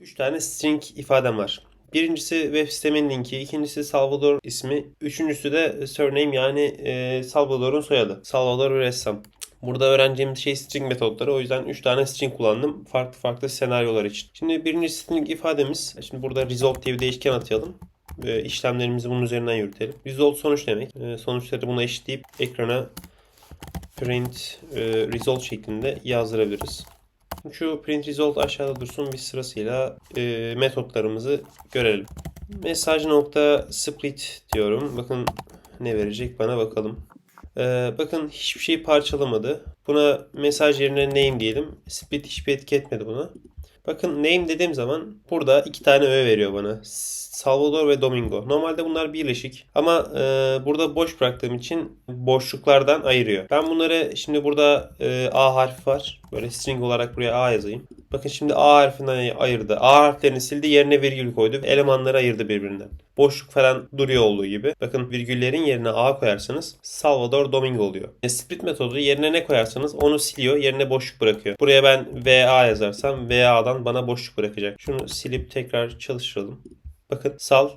3 tane string ifadem var. Birincisi web sitemin linki, ikincisi Salvador ismi, üçüncüsü de surname yani e, Salvador'un soyadı. Salvador ressam. Burada öğreneceğimiz şey string metotları. O yüzden 3 tane string kullandım. Farklı farklı senaryolar için. Şimdi birinci string ifademiz. Şimdi burada result diye bir değişken atayalım. E, işlemlerimizi bunun üzerinden yürütelim. Result sonuç demek. E, sonuçları buna eşitleyip ekrana print e, result şeklinde yazdırabiliriz. Şu print result aşağıda dursun bir sırasıyla e, metotlarımızı görelim. Mesaj nokta split diyorum. Bakın ne verecek bana bakalım. Ee, bakın hiçbir şeyi parçalamadı. Buna mesaj yerine name diyelim. Split hiçbir etki etmedi buna. Bakın name dediğim zaman burada iki tane öğe veriyor bana. Salvador ve Domingo. Normalde bunlar birleşik. Ama e, burada boş bıraktığım için boşluklardan ayırıyor. Ben bunları şimdi burada e, A harfi var. Böyle string olarak buraya A yazayım. Bakın şimdi A harfinden ayırdı. A harflerini sildi yerine virgül koydu. Elemanları ayırdı birbirinden. Boşluk falan duruyor olduğu gibi. Bakın virgüllerin yerine A koyarsanız Salvador Domingo oluyor. E, split metodu yerine ne koyarsanız onu siliyor. Yerine boşluk bırakıyor. Buraya ben VA yazarsam VA'dan bana boşluk bırakacak. Şunu silip tekrar çalıştıralım. Bakın sal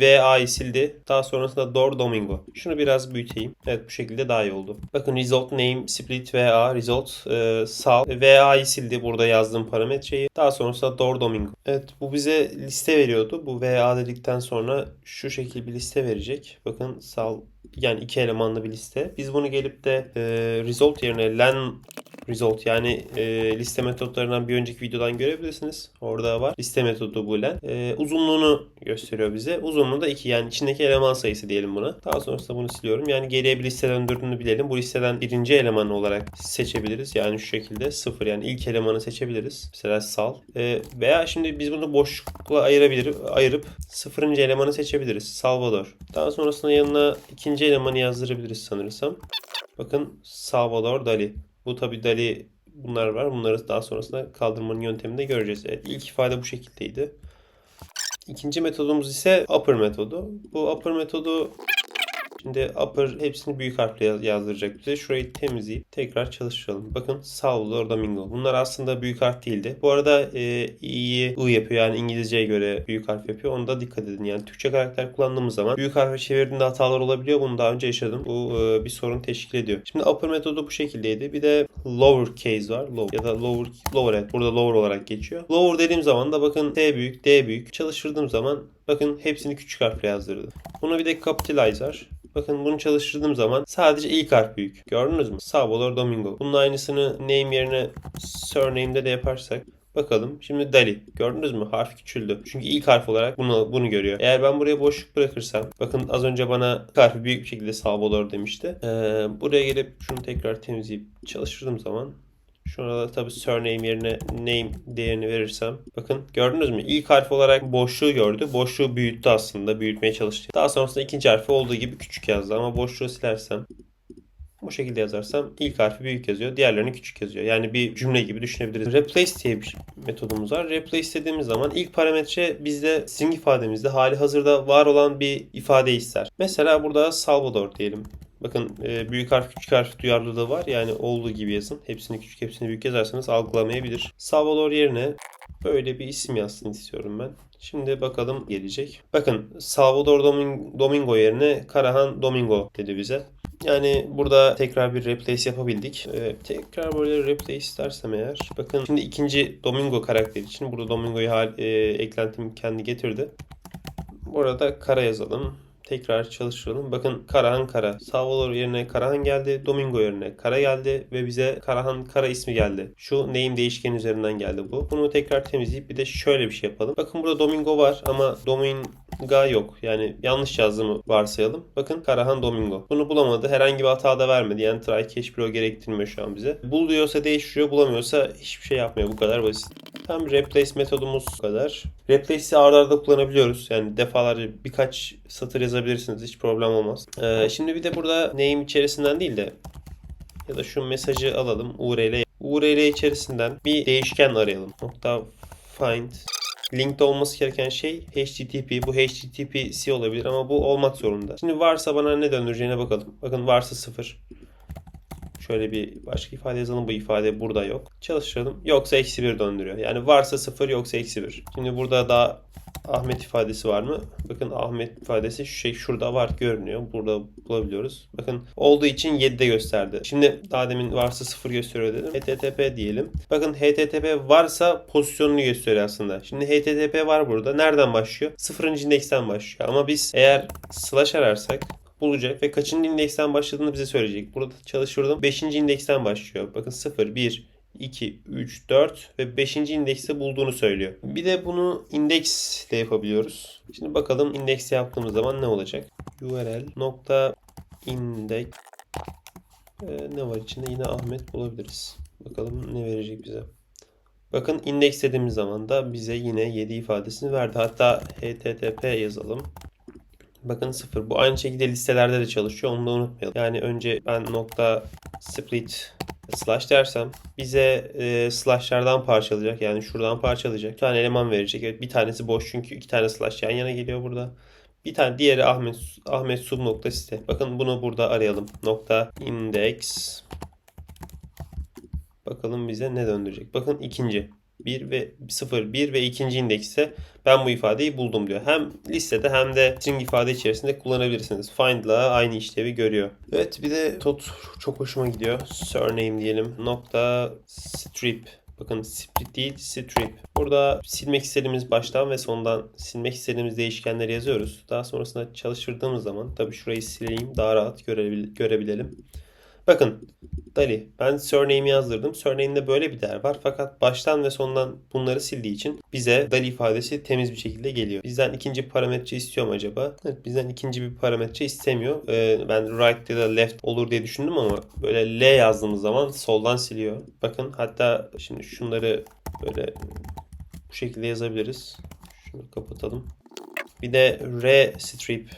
VA'yı sildi. Daha sonrasında Dor Domingo. Şunu biraz büyüteyim. Evet bu şekilde daha iyi oldu. Bakın result name split VA result e, sal VA'yı sildi burada yazdığım parametreyi. Daha sonrasında Dor Domingo. Evet bu bize liste veriyordu. Bu VA dedikten sonra şu şekil bir liste verecek. Bakın sal yani iki elemanlı bir liste. Biz bunu gelip de e, result yerine len result yani e, liste metotlarından bir önceki videodan görebilirsiniz. Orada var. Liste metodu bu len. E, uzunluğunu gösteriyor bize. Uzunluğu da 2 yani içindeki eleman sayısı diyelim buna. Daha sonrasında bunu siliyorum. Yani geriye bir liste döndürdüğünü bilelim. Bu listeden birinci eleman olarak seçebiliriz. Yani şu şekilde sıfır yani ilk elemanı seçebiliriz. Mesela sal. E, veya şimdi biz bunu boşlukla ayırabilir, ayırıp sıfırıncı elemanı seçebiliriz. Salvador. Daha sonrasında yanına ikinci elemanı yazdırabiliriz sanırsam. Bakın Salvador Dali. Bu tabi Dali bunlar var. Bunları daha sonrasında kaldırmanın yönteminde göreceğiz. Evet, ilk ifade bu şekildeydi. İkinci metodumuz ise upper metodu. Bu upper metodu Şimdi upper hepsini büyük harfle yaz- yazdıracak bize. Şurayı temizleyip tekrar çalıştıralım. Bakın Salvador Domingo. Bunlar aslında büyük harf değildi. Bu arada e, i'yi i yapıyor. Yani İngilizceye göre büyük harf yapıyor. Ona da dikkat edin. Yani Türkçe karakter kullandığımız zaman büyük harfe çevirdiğinde hatalar olabiliyor. Bunu daha önce yaşadım. Bu e, bir sorun teşkil ediyor. Şimdi upper metodu bu şekildeydi. Bir de lower case var. Lower ya da lower lower evet. Burada lower olarak geçiyor. Lower dediğim zaman da bakın T büyük, D büyük. Çalıştırdığım zaman bakın hepsini küçük harfle yazdırdı. Bunu bir de capitalizer. Bakın bunu çalıştırdığım zaman sadece ilk harf büyük. Gördünüz mü? Salvador Domingo. Bunun aynısını name yerine surname'de de yaparsak Bakalım. Şimdi Dali. Gördünüz mü? Harf küçüldü. Çünkü ilk harf olarak bunu bunu görüyor. Eğer ben buraya boşluk bırakırsam. Bakın az önce bana harfi büyük bir şekilde Salvador demişti. Ee, buraya gelip şunu tekrar temizleyip çalıştırdığım zaman Şurada da tabii surname yerine name değerini verirsem. Bakın gördünüz mü? İlk harf olarak boşluğu gördü. Boşluğu büyüttü aslında. Büyütmeye çalıştı. Daha sonrasında ikinci harfi olduğu gibi küçük yazdı. Ama boşluğu silersem bu şekilde yazarsam ilk harfi büyük yazıyor. Diğerlerini küçük yazıyor. Yani bir cümle gibi düşünebiliriz. Replace diye bir metodumuz var. Replace dediğimiz zaman ilk parametre bizde string ifademizde hali hazırda var olan bir ifade ister. Mesela burada Salvador diyelim. Bakın e, büyük harf küçük harf duyarlılığı var. Yani olduğu gibi yazın. Hepsini küçük hepsini büyük yazarsanız algılamayabilir. Salvador yerine böyle bir isim yazsın istiyorum ben. Şimdi bakalım gelecek. Bakın Salvador Domin- Domingo yerine Karahan Domingo dedi bize. Yani burada tekrar bir replace yapabildik. Ee, tekrar böyle replace istersem eğer. Bakın şimdi ikinci Domingo karakteri için burada Domingo'yu e, eklentim kendi getirdi. Burada kara yazalım. Tekrar çalıştıralım. Bakın Karahan Kara. Salvador yerine Karahan geldi. Domingo yerine Kara geldi. Ve bize Karahan Kara ismi geldi. Şu name değişken üzerinden geldi bu. Bunu tekrar temizleyip bir de şöyle bir şey yapalım. Bakın burada Domingo var ama Dominga yok. Yani yanlış yazdığımı varsayalım. Bakın Karahan Domingo. Bunu bulamadı. Herhangi bir hata da vermedi. Yani try catch block gerektirmiyor şu an bize. Bul diyorsa değiştiriyor. Bulamıyorsa hiçbir şey yapmıyor. Bu kadar basit. Tam replace metodumuz kadar. Replace'i arda arda kullanabiliyoruz. Yani defalarca birkaç satır yazabilirsiniz. Hiç problem olmaz. Ee, şimdi bir de burada name içerisinden değil de ya da şu mesajı alalım. URL. URL içerisinden bir değişken arayalım. Nokta find Linkte olması gereken şey HTTP. Bu HTTPC olabilir ama bu olmak zorunda. Şimdi varsa bana ne döndüreceğine bakalım. Bakın varsa 0. Şöyle bir başka ifade yazalım. Bu ifade burada yok. Çalıştıralım. Yoksa eksi 1 döndürüyor. Yani varsa 0 yoksa eksi 1. Şimdi burada da Ahmet ifadesi var mı? Bakın Ahmet ifadesi şu şey şurada var görünüyor. Burada bulabiliyoruz. Bakın olduğu için 7'de gösterdi. Şimdi daha demin varsa 0 gösteriyor dedim. HTTP diyelim. Bakın HTTP varsa pozisyonunu gösteriyor aslında. Şimdi HTTP var burada. Nereden başlıyor? 0. indeksten başlıyor. Ama biz eğer slash ararsak bulacak ve kaçıncı indeksten başladığını bize söyleyecek. Burada çalıştırdım. 5. indeksten başlıyor. Bakın 0, 1, 2, 3, 4 ve 5. indekste bulduğunu söylüyor. Bir de bunu indeksle yapabiliyoruz. Şimdi bakalım indeks yaptığımız zaman ne olacak? URL nokta index Ee, ne var içinde? Yine Ahmet bulabiliriz. Bakalım ne verecek bize. Bakın indeks dediğimiz zaman da bize yine 7 ifadesini verdi. Hatta http yazalım. Bakın sıfır. Bu aynı şekilde listelerde de çalışıyor. Onu da unutmayalım. Yani önce ben nokta split slash dersem bize e, slashlardan parçalayacak. Yani şuradan parçalayacak. Bir tane eleman verecek. Evet, bir tanesi boş çünkü iki tane slash yan yana geliyor burada. Bir tane diğeri Ahmet Ahmet sub nokta site. Bakın bunu burada arayalım. Nokta index. Bakalım bize ne döndürecek. Bakın ikinci. 1 ve 0, 1 ve ikinci indekste ben bu ifadeyi buldum diyor. Hem listede hem de string ifade içerisinde kullanabilirsiniz. Find'la aynı işlevi görüyor. Evet bir de tot çok hoşuma gidiyor. Surname diyelim. Nokta strip. Bakın split değil strip. Burada silmek istediğimiz baştan ve sondan silmek istediğimiz değişkenleri yazıyoruz. Daha sonrasında çalıştırdığımız zaman tabii şurayı sileyim daha rahat görebil görebilelim. Bakın Dali ben surname yazdırdım. Surname'de böyle bir değer var fakat baştan ve sondan bunları sildiği için bize Dali ifadesi temiz bir şekilde geliyor. Bizden ikinci parametre istiyor mu acaba? Evet bizden ikinci bir parametre istemiyor. Ee, ben right ya da left olur diye düşündüm ama böyle L yazdığımız zaman soldan siliyor. Bakın hatta şimdi şunları böyle bu şekilde yazabiliriz. Şunu kapatalım. Bir de R strip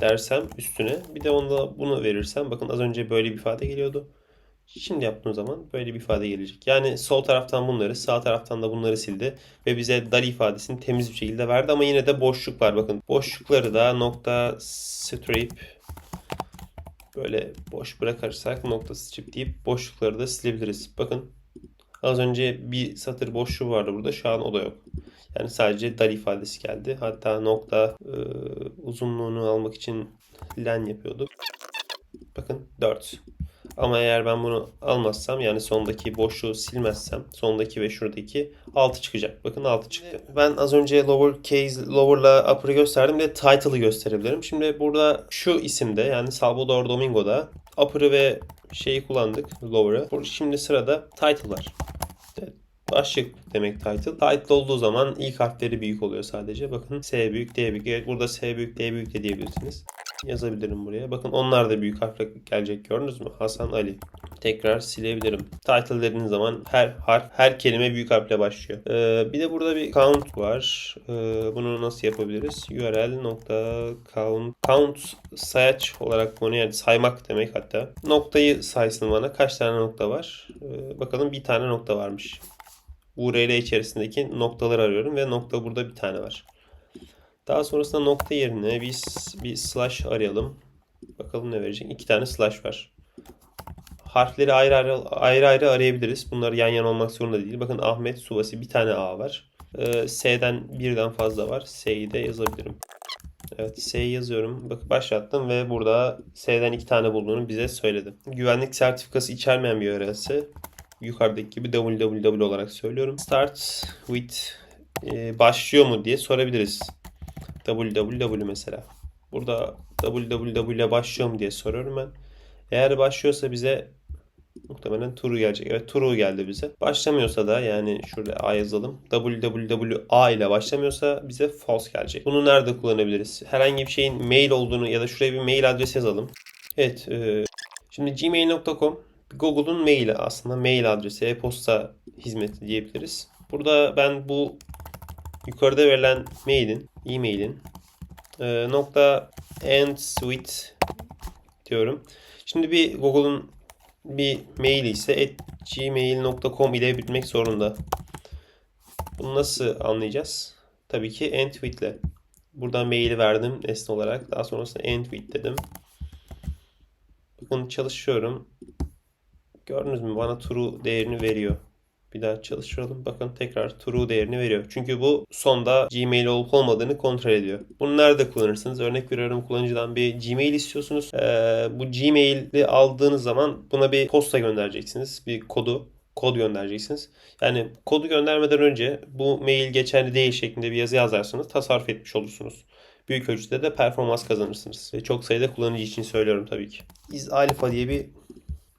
dersem üstüne bir de onda bunu verirsem bakın az önce böyle bir ifade geliyordu. Şimdi yaptığım zaman böyle bir ifade gelecek. Yani sol taraftan bunları sağ taraftan da bunları sildi ve bize dal ifadesini temiz bir şekilde verdi ama yine de boşluk var bakın. Boşlukları da nokta strip böyle boş bırakırsak nokta strip deyip boşlukları da silebiliriz. Bakın az önce bir satır boşluğu vardı burada şu an o da yok. Yani sadece dal ifadesi geldi. Hatta nokta uzunluğunu almak için len yapıyorduk. Bakın 4. Ama eğer ben bunu almazsam yani sondaki boşluğu silmezsem sondaki ve şuradaki 6 çıkacak. Bakın 6 çıktı. Ben az önce lower case lower'la upper'ı gösterdim. De title'ı gösterebilirim. Şimdi burada şu isimde yani Salvador Domingo'da upper'ı ve şeyi kullandık lower'ı. Şimdi sırada title var. Başlık demek title. Title olduğu zaman ilk harfleri büyük oluyor sadece. Bakın S büyük, D büyük. Evet burada S büyük, D büyük de diyebilirsiniz. Yazabilirim buraya. Bakın onlar da büyük harfle gelecek gördünüz mü? Hasan Ali. Tekrar silebilirim. Title dediğiniz zaman her harf, her kelime büyük harfle başlıyor. Ee, bir de burada bir count var. Ee, bunu nasıl yapabiliriz? URL nokta count. Count sayaç olarak bunu yani saymak demek hatta. Noktayı saysın bana. Kaç tane nokta var? Ee, bakalım bir tane nokta varmış. URL içerisindeki noktaları arıyorum ve nokta burada bir tane var. Daha sonrasında nokta yerine biz bir slash arayalım. Bakalım ne verecek. İki tane slash var. Harfleri ayrı ayrı, ayrı, ayrı arayabiliriz. Bunlar yan yana olmak zorunda değil. Bakın Ahmet Suvasi bir tane A var. Ee, S'den birden fazla var. S'yi de yazabilirim. Evet S'yi yazıyorum. Bak başlattım ve burada S'den iki tane bulduğunu bize söyledi. Güvenlik sertifikası içermeyen bir URL'si yukarıdaki gibi www olarak söylüyorum. Start with e, başlıyor mu diye sorabiliriz. www mesela. Burada www ile başlıyor mu diye soruyorum ben. Eğer başlıyorsa bize muhtemelen true gelecek. Evet true geldi bize. Başlamıyorsa da yani şurada A yazalım. www ile başlamıyorsa bize false gelecek. Bunu nerede kullanabiliriz? Herhangi bir şeyin mail olduğunu ya da şuraya bir mail adresi yazalım. Evet. E, şimdi gmail.com Google'un maili aslında mail adresi, e-posta hizmeti diyebiliriz. Burada ben bu yukarıda verilen mailin, e-mailin e, nokta end with diyorum. Şimdi bir Google'un bir maili ise gmail.com ile bitmek zorunda. Bunu nasıl anlayacağız? Tabii ki end with ile. Buradan maili verdim nesne olarak. Daha sonrasında end with dedim. Bakın çalışıyorum Gördünüz mü? Bana true değerini veriyor. Bir daha çalıştıralım. Bakın tekrar true değerini veriyor. Çünkü bu sonda Gmail olup olmadığını kontrol ediyor. Bunu nerede kullanırsınız? Örnek veriyorum kullanıcıdan bir Gmail istiyorsunuz. Ee, bu Gmail'i aldığınız zaman buna bir posta göndereceksiniz. Bir kodu kod göndereceksiniz. Yani kodu göndermeden önce bu mail geçerli değil şeklinde bir yazı yazarsanız tasarruf etmiş olursunuz. Büyük ölçüde de performans kazanırsınız. Ve çok sayıda kullanıcı için söylüyorum tabii ki. Is alpha diye bir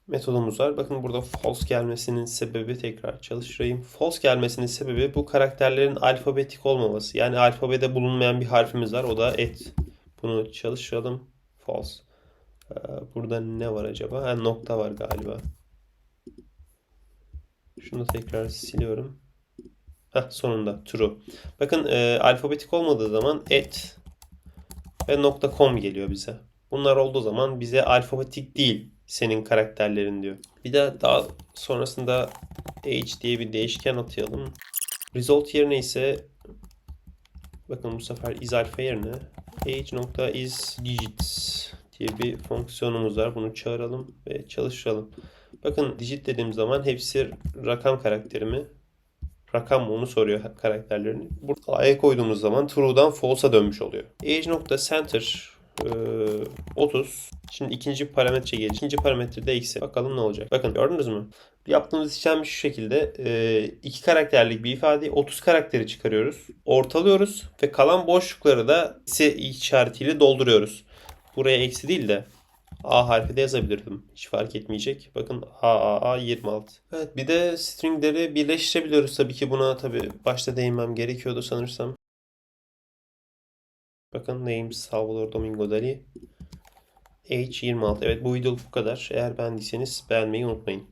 metodumuz var. Bakın burada false gelmesinin sebebi tekrar çalıştırayım. False gelmesinin sebebi bu karakterlerin alfabetik olmaması. Yani alfabede bulunmayan bir harfimiz var. O da et. Bunu çalıştıralım. False. Ee, Burada ne var acaba? Ha, nokta var galiba. Şunu tekrar siliyorum. Heh, sonunda true. Bakın e, alfabetik olmadığı zaman et ve .com geliyor bize. Bunlar olduğu zaman bize alfabetik değil senin karakterlerin diyor. Bir de daha sonrasında age diye bir değişken atayalım. Result yerine ise bakın bu sefer is alfa yerine age.is digits diye bir fonksiyonumuz var. Bunu çağıralım ve çalıştıralım. Bakın digit dediğim zaman hepsi rakam karakteri mi? Rakam mı onu soruyor karakterlerini. Burada a'ya koyduğumuz zaman true'dan false'a dönmüş oluyor. Age.center e, 30. Şimdi ikinci parametre gelecek. İkinci parametrede eksi. Bakalım ne olacak. Bakın gördünüz mü? Yaptığımız işlem şu şekilde. e, iki karakterlik bir ifade 30 karakteri çıkarıyoruz. Ortalıyoruz ve kalan boşlukları da eksi işaretiyle dolduruyoruz. Buraya eksi değil de A harfi de yazabilirdim. Hiç fark etmeyecek. Bakın A A A 26. Evet bir de stringleri birleştirebiliyoruz. Tabii ki buna tabii başta değinmem gerekiyordu sanırsam. Bakın name Salvador Domingo Dali. H 26. Evet bu videoluk bu kadar. Eğer beğendiyseniz beğenmeyi unutmayın.